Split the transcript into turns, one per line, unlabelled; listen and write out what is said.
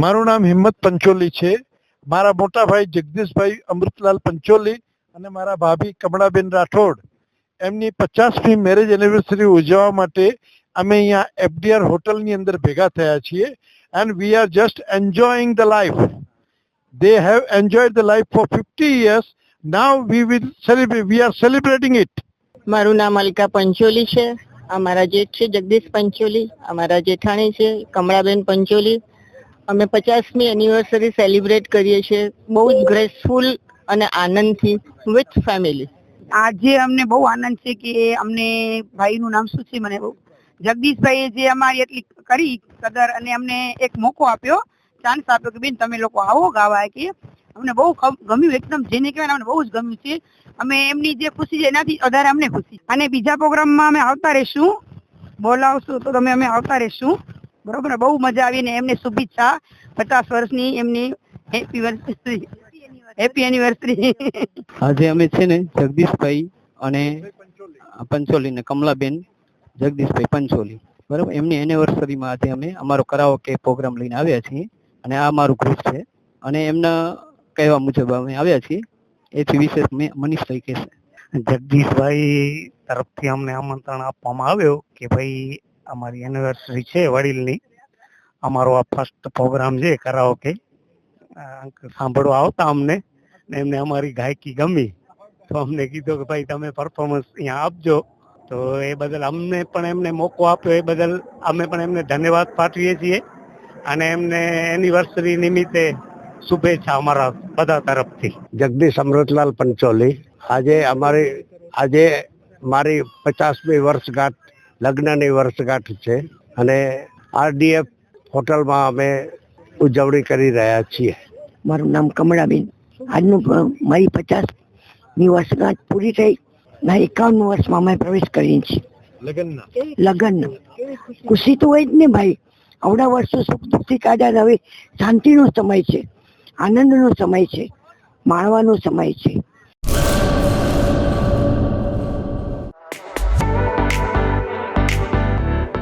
મારું નામ હિંમત પંચોલી છે. મારા મોટા ભાઈ જગદીશભાઈ અમૃતલાલ પંચોલી અને મારા ભાભી કમળાબેન રાઠોડ. એમની પચાસમી મેરેજ એનિવર્સરી ઉજવવા માટે અમે અહીંયા એફડીઆર હોટલની અંદર ભેગા થયા છીએ. And we are just enjoying the life they have enjoyed the life for fifty years now we will celebrate we are celebrating it
મારું નામ અલકા પંચોલી છે. અમારા જેઠ છે જગદીશ પંચોલી. અમારા જેઠાણી છે કમળાબેન પંચોલી. અમે પચાસમી એનિવર્સરી સેલિબ્રેટ કરીએ છીએ બહુ જ ગ્રેસફુલ અને આનંદથી વિથ ફેમિલી
આજે અમને બહુ આનંદ છે કે અમને ભાઈનું નામ શું છે મને બહુ? જગદીશભાઈએ જે અમારી એટલી કરી કદર અને અમને એક મોકો આપ્યો. ચાન્સ આપ્યો કે બેન તમે લોકો આવો ગાવા કે અમને બહુ ગમ્યું એકદમ. જેને કહેવાય અમને બહુ જ ગમ્યું છે. અમે એમની જે ખુશી છે એનાથી વધારે અમને ખુશી. અને બીજા પ્રોગ્રામમાં અમે આવતા રહીશું. બોલાવશું તો તમે અમે આવતા રહીશું. બરોબર બહુ મજા આવી ને એમને શુભેચ્છા. પચાસ વર્ષની એમની હેપી વર્ષરી હેપી એનિવર્સરી
આજે અમે છે ને જગદીશભાઈ અને પંચોલી ને કમલાબેન જગદીશભાઈ પંચોલી. બરાબર એમની એનિવર્સરીમાં આજે અમે અમારો કરાઓકે પ્રોગ્રામ લઈને આવ્યા છીએ અને આ અમારું ગ્રુપ છે. અને એમના કહેવા મુજબ અમે આવ્યા છીએ. એથી વિશેષ મેં મનીષભાઈ કહેશે.
જગદીશભાઈ તરફથી અમને આમંત્રણ આપવામાં આવ્યો કે ભાઈ અમારી એનિવર્સરી છે, વડીલની. અમારો આ ફર્સ્ટ પ્રોગ્રામ છે કરાઓકે સાંભળવા આવતા અમને ને એમને અમારી ગાયકી ગમી. તો અમને કીધું કે ભાઈ તમે પરફોર્મન્સ અહીંયા આપજો. તો એ બદલ અમને પણ એમને મોકો આપ્યો. એ બદલ અમે પણ એમને ધન્યવાદ પાઠવીએ છીએ. અને એમને એનિવર્સરી નિમિત્તે શુભેચ્છા અમારા બધા તરફથી.
જગદીશ અમૃતલાલ પંચોલી. આજે અમારી, આજે મારી પચાસમી વર્ષગાંઠ લગ્નની વર્ષગાંઠ છે અને આરડીએફ હોટલમાં અમે ઉજવણી કરી રહ્યા છીએ.
મારું નામ કમળાબેન. આજનું મારી પચાસની વર્ષગાંઠ પૂરી થઈ. ના એકાવન વર્ષમાં અમે પ્રવેશ કરીએ છીએ. લગ્ન ખુશી તો હોય જ ને ભાઈ. આવડા વર્ષો સુખ દુઃખથી કાઢ્યા હવે શાંતિનો સમય છે આનંદનો સમય છે માણવાનો સમય છે.